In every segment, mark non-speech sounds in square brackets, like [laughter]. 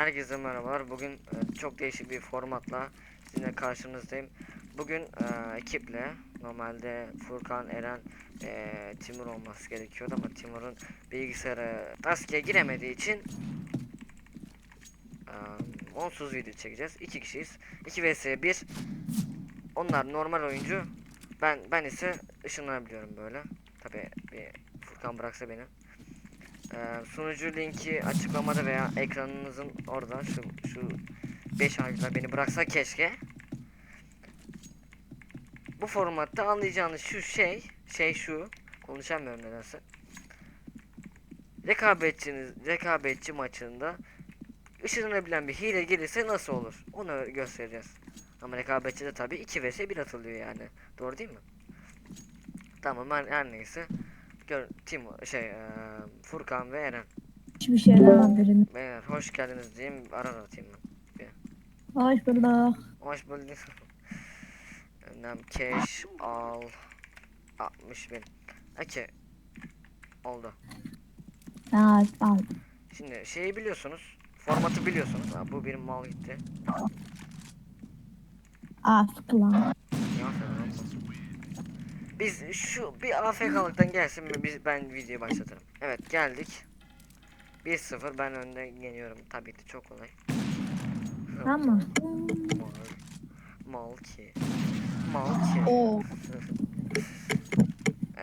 Herkese merhabalar. Bugün e, çok değişik bir formatla sizinle karşınızdayım. Bugün e, ekiple normalde Furkan, Eren, e, Timur olması gerekiyordu ama Timur'un bilgisayarı task'e giremediği için e, onsuz video çekeceğiz. İki kişiyiz. 2 vs 1. Onlar normal oyuncu. Ben ben ise ışınlanabiliyorum böyle. Tabi bir Furkan bıraksa beni. Ee, sunucu linki açıklamada veya ekranınızın orada şu şu 5 harfler beni bıraksa keşke. Bu formatta anlayacağınız şu şey, şey şu. Konuşamıyorum nedense. Rekabetçiniz, rekabetçi maçında ışınlanabilen bir hile gelirse nasıl olur? Onu göstereceğiz. Ama rekabetçide tabii 2 vs 1 atılıyor yani. Doğru değil mi? Tamam her neyse. Gör, Timo, şey, eee, Furkan ve Eren. Hiçbir şeyden haberim. Beyler hoş geldiniz diyeyim. Arar atayım ben. Hoş bulduk. Hoş bulduk. Önem cash al. 60 bin. Okey. Oldu. Ha, al. Şimdi şeyi biliyorsunuz. Formatı biliyorsunuz. Ha, bu benim mal gitti. Af plan. Biz şu bir AFK'lıktan gelsin mi biz ben videoyu başlatırım. Evet geldik. 1-0 ben önde geliyorum. Tabii ki çok kolay. Tamam. Mal. Ki. Mal ki. Oo. [laughs]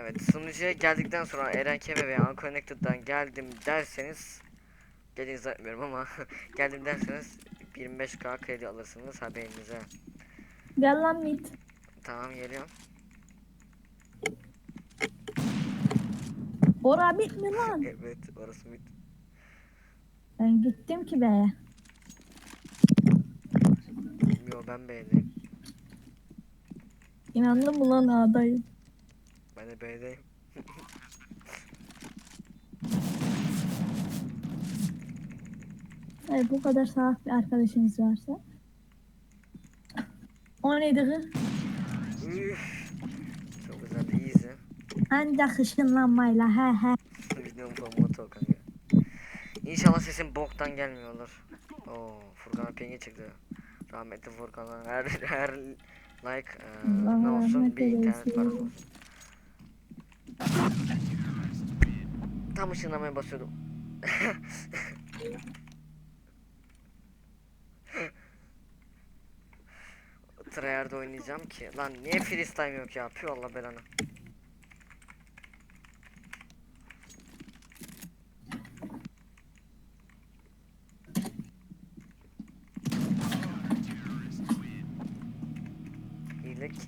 Evet sunucuya geldikten sonra Eren Kebe veya Unconnected'dan geldim derseniz gelin zannetmiyorum ama [laughs] geldim derseniz 25k kredi alırsınız haberinize. Gel lan mit. Tamam geliyorum. Ora bit mi lan? Evet orası bit. Ben gittim ki be. Yo ben B'deyim. İnandım mı lan ağdayım. Ben de B'deyim. Evet bu kadar salak bir arkadaşınız varsa. O neydi kız? Üf. Çok güzel easy. Ancak ışınlanmayla he he. Videonun formatı o kanka. İnşallah sesim boktan gelmiyorlar. Oo Furkan pingi çıktı. Rahmetli Furkan'a her her like Allah ne olsun rahmet bir internet parası olsun. Tam ışınlamaya basıyordum. [laughs] Tryhard oynayacağım ki. Lan niye freestyle yok ya? Pü Allah belanı. Hile ki.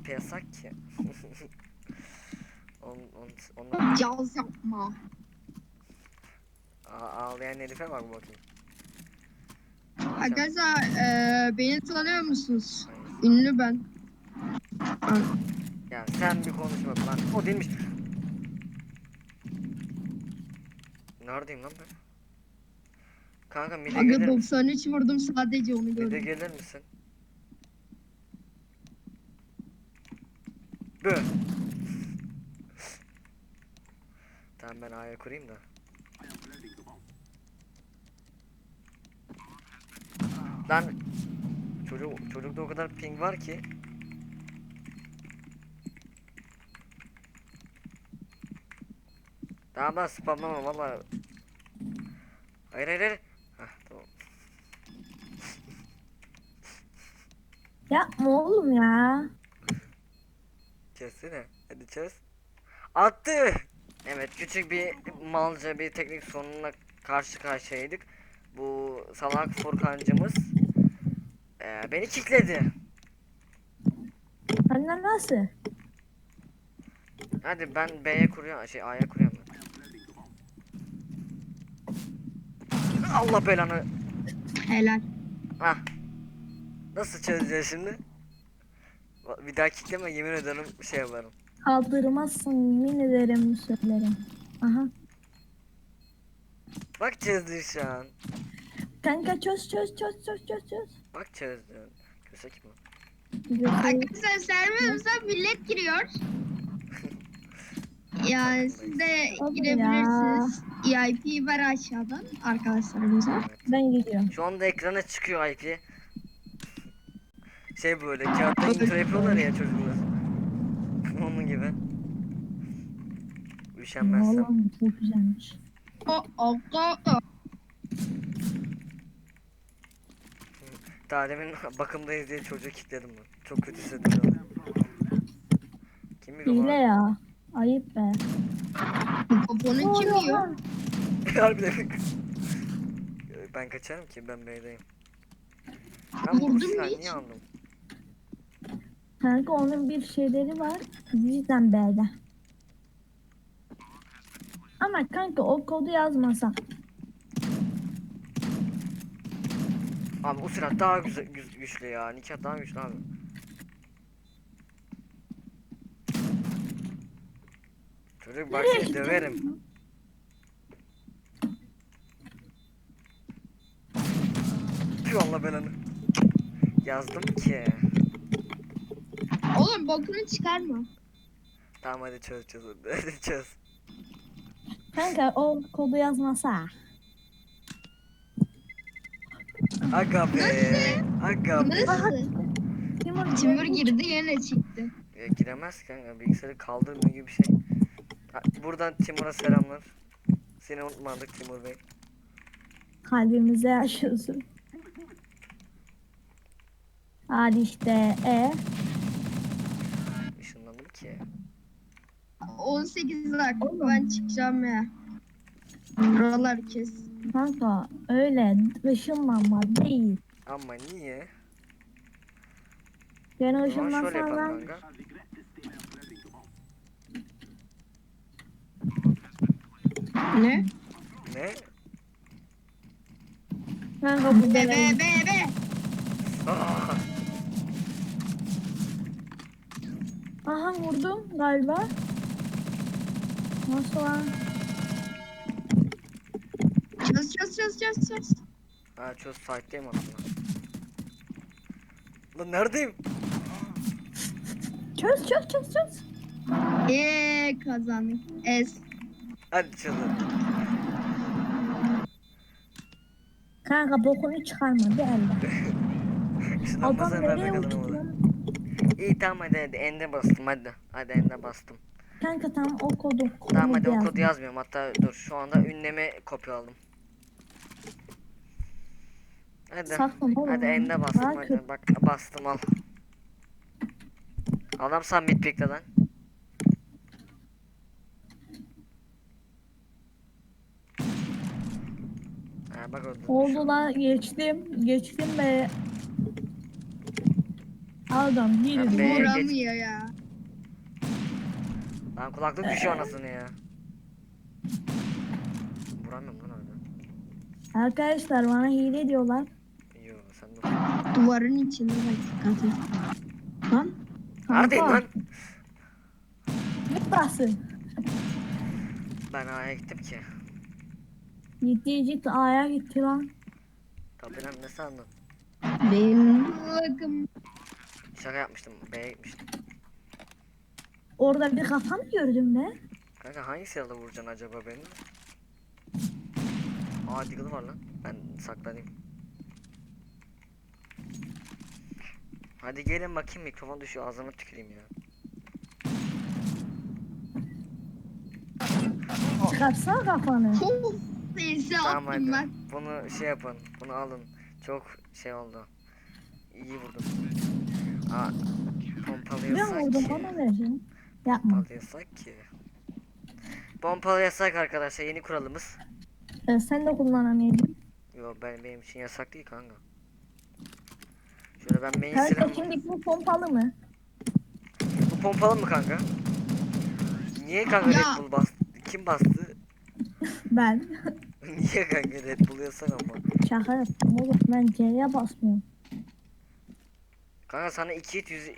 AP yasak ki. [laughs] on, on, ondan Caz yapma. A- ağlayan herife bak bakayım. Arkadaşlar eee beni tanıyor musunuz? Ünlü ben. Ben- Ya sen bir konuşma lan. O değilmiş. Neredeyim lan ben? Kanka mide Aga gelir misin? 93 vurdum sadece onu Mide gördüm. gelir misin? Bö. tamam ben A'ya kurayım da. Lan çocuk çocukta o kadar ping var ki. Tamam ben spamlamam valla. Hayır hayır hayır. Hah tamam. Yapma oğlum ya. Kessene. Hadi çöz. Attı. Evet küçük bir malca bir teknik sorunla karşı karşıyaydık. Bu salak Furkancımız eee, beni kickledi. Anne nasıl? Hadi ben B'ye kuruyorum şey A'ya kuruyorum. Allah belanı. Helal. Ah. Nasıl çözeceğiz şimdi? Bir daha kickleme yemin ederim şey yaparım. Kaldırmazsın yemin ederim söylerim. Aha. Bak çözdün şu an. Kanka çöz çöz çöz çöz çöz çöz. Bak çözdün. Kösek mi? Arkadaşlar serverimize millet giriyor. [laughs] Yani siz de girebilirsiniz. EIP var aşağıdan arkadaşlarımıza. Ben gidiyorum. Şu anda ekrana çıkıyor IP. Şey böyle kağıtta intro yapıyorlar ya çocuklar. Onun gibi. Üşenmezsem. Oğlum çok güzelmiş. Daha demin [laughs] bakımdayız diye çocuğu kilitledim ben. Çok kötü hissediyorum. Kim bilir Hile lan? ya. Ayıp be. Poponu kim yiyor? [laughs] Harbiden. ben kaçarım ki ben B'deyim. Ben Vurdun mu hiç? niye aldım? Kanka onun bir şeyleri var. Cidden B'de. Ama kanka o kodu yazmasa. Abi bu silah daha güzel, güz- güçlü ya. Nikah daha güçlü abi. Çocuk bak seni döverim. Tüh Allah belanı. Yazdım ki. Oğlum bokunu çıkarma. Tamam hadi çöz çöz. Hadi çöz. Kanka o kodu yazmasa. Aga be. Aga be. Nasıl? Timur, Timur girdi yine çıktı. Ya, giremez kanka bilgisayarı kaldırmıyor gibi bir şey. Ha, buradan Timur'a selamlar. Seni unutmadık Timur Bey. Kalbimize yaşıyorsun. Hadi işte e. Işınlandım ki. 18 dakika Oğlum. ben çıkacağım ya. Buralar kes. Kanka öyle ışınlanma değil. Ama niye? Ben O zaman şöyle ışınlansam yapalım ben kanka. Ne? Ne? kanka bu Be be be be. Aa, Aha vurdum galiba. Nasıl lan? Çöz çöz çöz çöz çöz. ha çöz site'deyim aslında. Lan neredeyim? Çöz çöz çöz çöz. Eee kazandık. Es. Hadi çöz hadi. Kanka bokunu çıkarma bir elde. [laughs] Işınlanmasa Adam nereye uçtu? İyi tamam hadi hadi ende bastım hadi. Hadi ende bastım. Kanka tamam o kodu. Tamam hadi o kodu yazmıyorum hatta dur şu anda ünlemi kopyaladım. Hadi. Sakın oğlum. Hadi ende bastım Daha hadi kötü. bak bastım al. Adam sen midpick'te lan. Ha bak orada. Oldu lan geçtim. Geçtim be. Adam be- Vuramıyor ya. Lan kulaklık düşüyor anasını ya. Vuramıyorum lan orada. Arkadaşlar bana hile diyorlar. Yo sen dur. Duvarın içinde bak dikkat et. Lan. Neredeyim lan? Ne burası? Ben A'ya gittim ki. Gitti gitti A'ya gitti lan. Tabii lan ne sandın? Benim bakım. Şaka yapmıştım. B'ye gitmiştim. Orada bir kafa mı gördün be? Kanka hangi silahla vuracaksın acaba beni? Aa Deagle var lan. Ben saklanayım. Hadi gelin bakayım mikrofon düşüyor ağzıma tüküreyim ya. Çıkarsana kafanı. Neyse Tamam attım hadi. ben. Bunu şey yapın. Bunu alın. Çok şey oldu. İyi vurdum. Aa Ben pompalayasak vurdum ki. bana vereceksin. Yapma. Pompalayasak ki. Pompalayasak arkadaşlar yeni kuralımız. Ee, sen de kullanamaydın. Yo ben benim için yasak değil kanka. Şöyle ben main Kanka silahımı... şimdi bu pompalı mı? Bu pompalı mı kanka? Niye kanka Ya. Red Bull bastı? Kim bastı? Ben. [laughs] Niye kanka Red Bull yasak ama? Şaka yaptım oğlum. Ben C'ye basmıyorum. Kanka sana 2 hit 100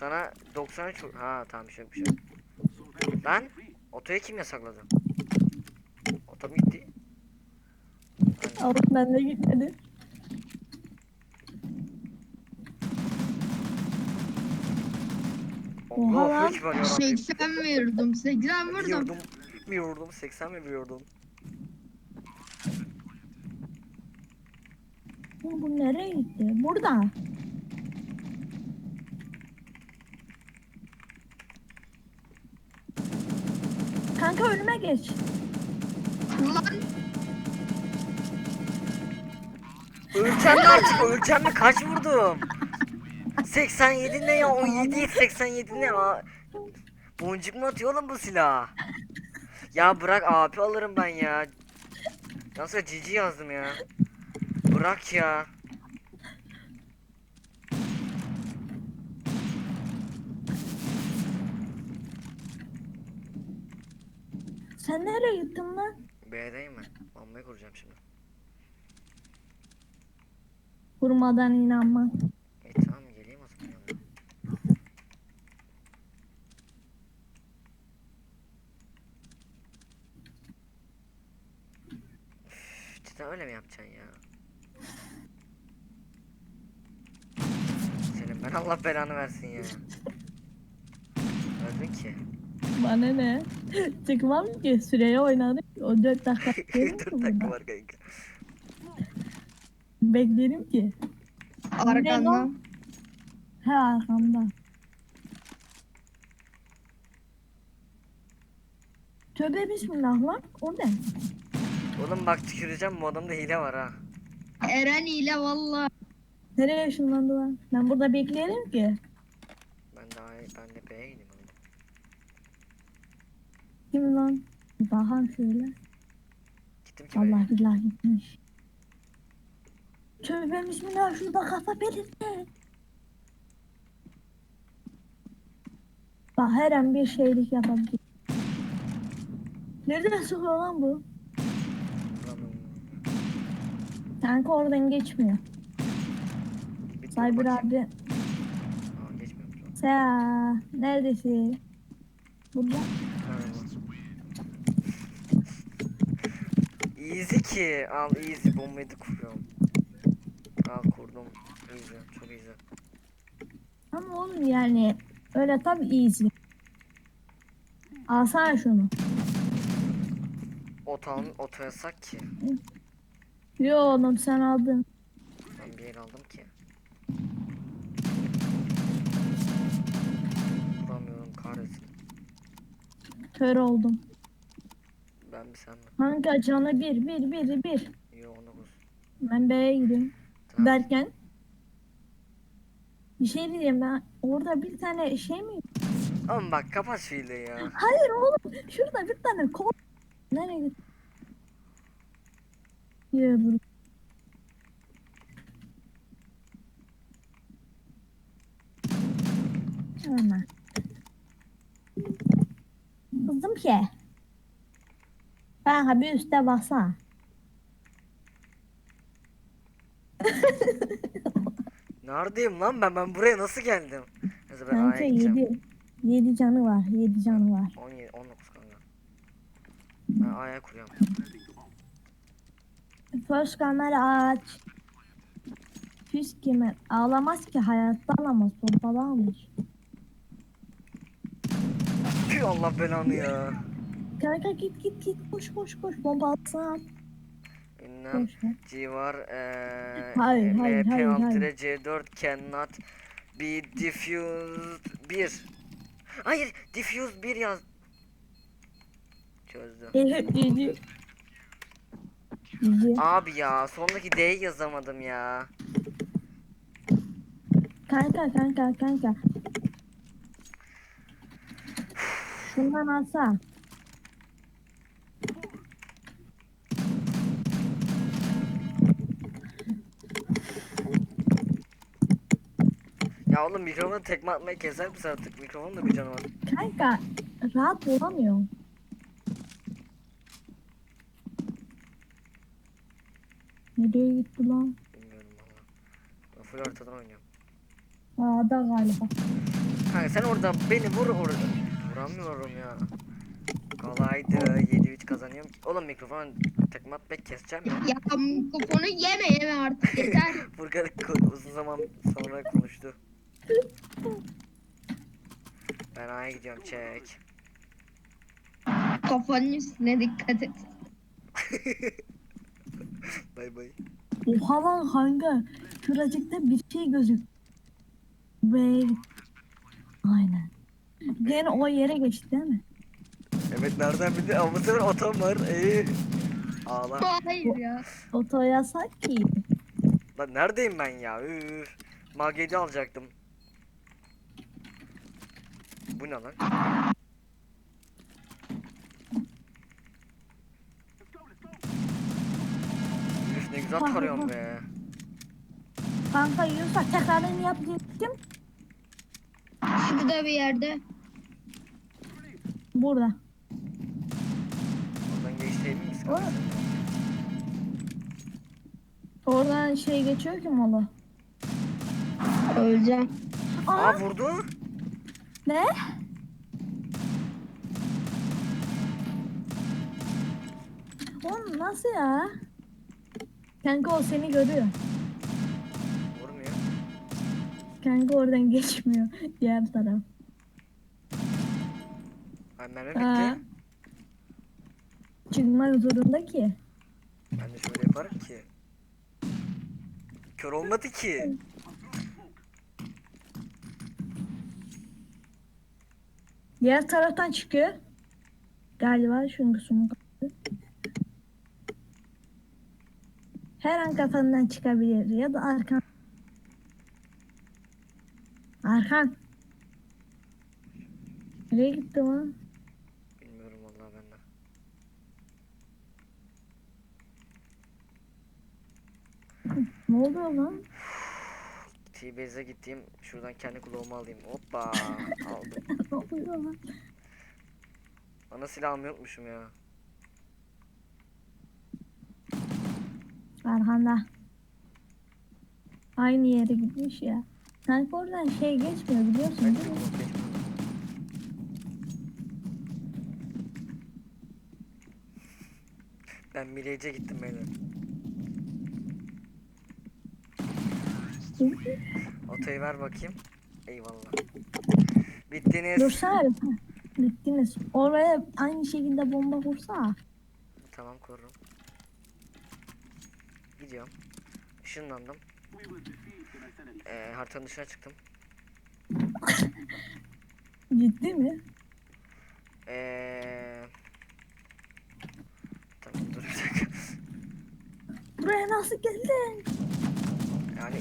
sana 93 vur- Ha tamam bir şey yok bir şey yok. Lan otoya kim yasakladı? Oto mu gitti? Oğlum ben de gitmedi. Oha Allah lan. ekber yarabbim. 80 vurdum. 80 Bir vurdum. yordum. Bir yordum. 80 mi yordum? Bu bu nereye gitti? Burada. Kanka önüme geç. Ulan Ölçem mi artık? Ölçem mi? Kaç vurdum? 87 ne ya? 17 87 ne ya? Boncuk mu atıyor oğlum bu silah? Ya bırak AP alırım ben ya. Nasıl cici yazdım ya. Bırak ya. Sen nereye gittin lan? B'deyim ben. Bombayı kuracağım şimdi. Vurmadan inanma. İyi tamam geleyim o zaman yanına. Üf, Cidden öyle mi yapacaksın ya? Senin ben Allah belanı versin ya. Öldün ki. Bana ne? Çıkmam ki süreye oynadık. O 4 dakika beklerim ki 4 dakika var kanka. Beklerim ki. arkandan. He arkamda. Tövbe bismillah lan. O ne? Oğlum bak tüküreceğim bu adamda hile var ha. Eren ile valla. Nereye ışınlandı lan? Ben burada bekleyelim ki. Ben daha ben de B'ye gideyim oğlum. Kim lan? Bakalım şöyle. Gittim ki. Allah billahi gitmiş. Tövbe bismillah şurada kafa belirtti. Bak her an bir şeylik yapabilir. Nereden sıkıyor lan bu? Kanka oradan geçmiyor. Cyber abi. Aa geçmiyor. Sen neredesin? Burada. Easy ki. Al easy bombayı da kuruyorum. Al kurdum. Easy. Çok easy. Ama oğlum yani öyle tabi easy. Alsana şunu. Oto, oto yasak ki. Yo oğlum sen aldın. Ben bir yer aldım ki. Vuramıyorum kahretsin. Kör oldum. Mi sen mi? Kanka canı bir bir bir bir. Yo 19. Ben B'ye gidiyorum. Tamam. Derken. Bir şey diyeceğim ben orada bir tane şey mi? Oğlum bak kapat şu hileyi ya. Hayır oğlum şurada bir tane kol. Nereye gitti? Yürü burada. Hemen. Kızım ki. Ben bir üste baksana. [laughs] Neredeyim lan ben? Ben buraya nasıl geldim? Neyse ben Kanka A'ya gideceğim. 7. 7 canı var. 7 canı var. 17, 19 kanka. Ben A'ya kuruyorum. First kamera aç. Füs kemer. Ağlamaz ki hayatta ağlamaz. Pompalı almış. Tüh Allah belanı ya. Kanka git git git koş koş koş pompalısını al. Ünlem Koş lan. G var eee Hayır, hayır, MP hayır, alt hayır. dire C4 cannot be diffused 1 Hayır diffused 1 yaz Çözdüm Evet cici. Cici. Abi ya sondaki D'yi yazamadım ya Kanka kanka kanka. Şundan alsa. Ya oğlum mikrofonu tekme atmayı keser misin artık mikrofonun da bir canı var Kanka rahat olamıyorum. Nereye gitti lan? Bilmiyorum valla Ben full ortadan oynuyorum A'da galiba. Kanka sen orada beni vur orada Vuramıyorum ya Kolaydı 7-3 kazanıyorum ki. Oğlum mikrofonu tekme atmayı keseceğim ya Ya mikrofonu yeme yeme artık yeter. [laughs] Furkan uzun zaman sonra konuştu. A'ya gidiyorum çek. Kafanın üstüne dikkat et. [laughs] Bay bay. Oha lan kanka. Şuracıkta bir şey gözük. Ve aynen. Gene o yere geçti değil mi? Evet nereden bildi? Ama bu sefer otom var. Ee. Ağla. Hayır ya. Oto yasak ki. Lan neredeyim ben ya? Üf. Magedi alacaktım. Bu ne lan? Üf ne güzel tarıyorum be. Kanka Yunus'a tekrarını yap diyecektim. Şurada bir yerde. Burada. Oradan misin? Oğlum. Oradan şey geçiyor ki mola. Öleceğim. Aa, Aa vurdu. Ne? Oğlum nasıl ya? Kanka o seni görüyor. Vurmuyor. Kanka oradan [laughs] geçmiyor. Diğer taraf. Mermi Ha. bitti. Çıkmak zorunda ki. Ben de şöyle yaparım ki. Kör olmadı ki. [laughs] Diğer taraftan çıkıyor. Galiba şunun sumu kaldı. Her an kafandan çıkabilir ya da arkan. Arkan. Nereye gitti lan? Bilmiyorum vallahi ben de. Ne oluyor lan? T-Base'e gittiğim şuradan kendi kulağımı alayım. Hoppa aldım. [laughs] Ana silah almayı unutmuşum ya. Arkanda. Aynı yere gitmiş ya. Sanki oradan şey geçmiyor biliyorsun değil mi? Ben Mirage'e gittim beyler. Otoyu ver bakayım. Eyvallah. Bittiniz. Dursana Bittiniz. Oraya aynı şekilde bomba vursa. Tamam korurum. Gidiyorum. Işınlandım. Ee, haritanın dışına çıktım. Ciddi mi? Ee... Tamam dur bir dakika. Buraya nasıl geldin? Yani.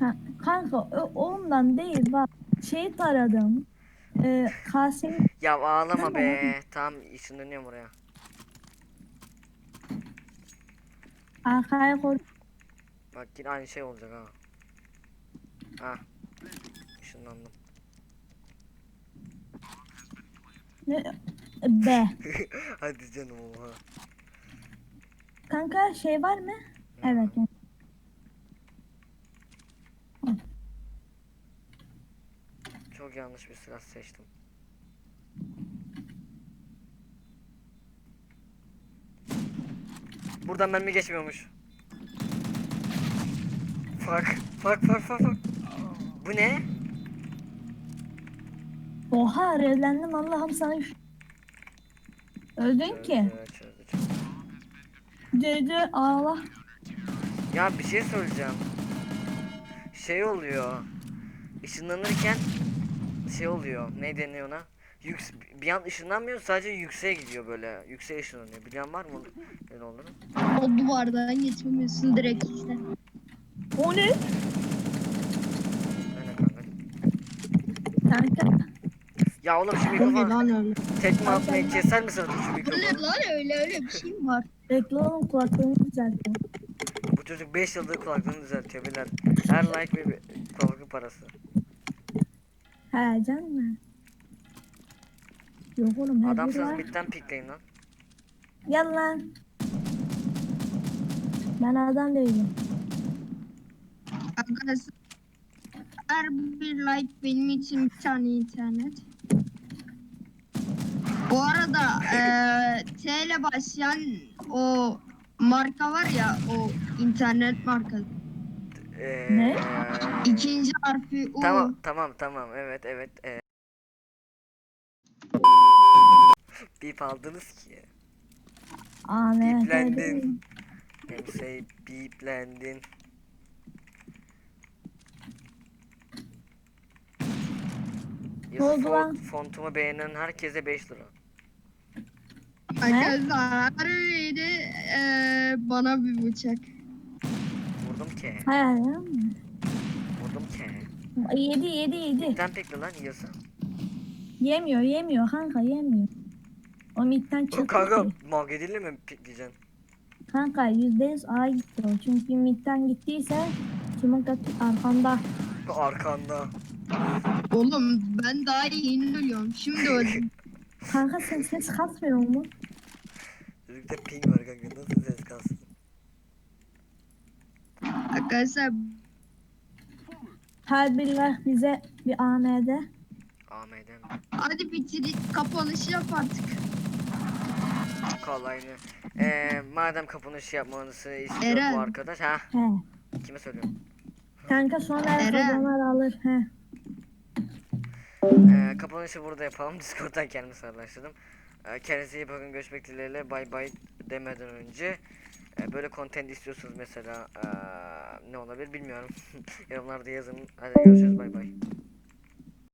Ha, kanka ondan değil bak. Şey taradım. Ee, Kasım Ya ağlama Tamam. be. Tamam ışınlanıyorum oraya. arkaya koy. Bak yine aynı şey olacak ha. Ha. Işınlandım. Ne? B. [laughs] Hadi canım oha. Kanka şey var mı? Evet. Çok yanlış bir silah seçtim. Buradan mermi geçmiyormuş. Fuck. Fuck fuck fuck fuck. Bu ne? Oha rezlendim Allah'ım sana Öldün ki. Çözdü, çözdü, çözdü. Cece ağla. Ya bir şey söyleyeceğim. Şey oluyor. Işınlanırken şey oluyor. Ne deniyor ona? Yüks bir an ışınlanmıyor sadece yükseğe gidiyor böyle. Yükseğe ışınlanıyor. Bilen var mı? Ne olur? O duvardan geçemiyorsun direkt işte. O ne? Kanka? Kanka. Ya oğlum şu O ne mikrofon lan öyle? tekme atmayı keser misin şu O ne mikrofonu? lan öyle öyle bir şey mi var? Bekle oğlum kulaklığını düzelttim. Bu çocuk 5 yıldır kulaklığını düzeltiyor beyler. Her like bir bir kulaklık parası. He can mı? Yok oğlum her biri Adamsınız var. bitten pikleyin lan. Gel lan. Ben adam değilim. Arkadaşlar her bir like benim için bir tane internet. Bu arada eee T ile başlayan o marka var ya o internet markası. Ee, Ne? İkinci harfi U. Tamam tamam tamam evet evet. Ee... Bip aldınız ki. Ahmet. Biplendin. Kimse biplendin. Yazı oldu font, lan? fontumu beğenen herkese 5 lira. Arkadaşlar de eee, bana bir bıçak. Vurdum ki. Hayır. Vurdum ki. Yedi yedi yedi. Sen pekli lan yiyorsa. Yemiyor yemiyor kanka yemiyor. O midden çıktı Kanka ki. magediyle mi pikleyeceksin? Kanka yüzde yüz A gitti o. Çünkü midden gittiyse katı arkanda. Arkanda. Oğlum ben daha yeni ölüyorum. Şimdi öldüm. Kanka sen ses kasmıyor mu? Çocukta ping var kanka nasıl ses kalsın? Arkadaşlar Her bize bir AMD. AMD mi? hadi bitir kapanışı yap artık. Kolayını. Eee madem kapanışı yapmanızı istiyor Eren. bu arkadaş. Ha He. kime söylüyorum? Kanka sonra Eren. kazanar alır. He. Eee kapanışı burada yapalım. [laughs] Discord'dan kendimi sağlaştırdım. Eee kendinize iyi bakın. Görüşmek dileğiyle. Bay bay demeden önce. eee, böyle content istiyorsunuz mesela. eee, ne olabilir bilmiyorum. [laughs] Yorumlarda yazın. Hadi görüşürüz. Bay bay.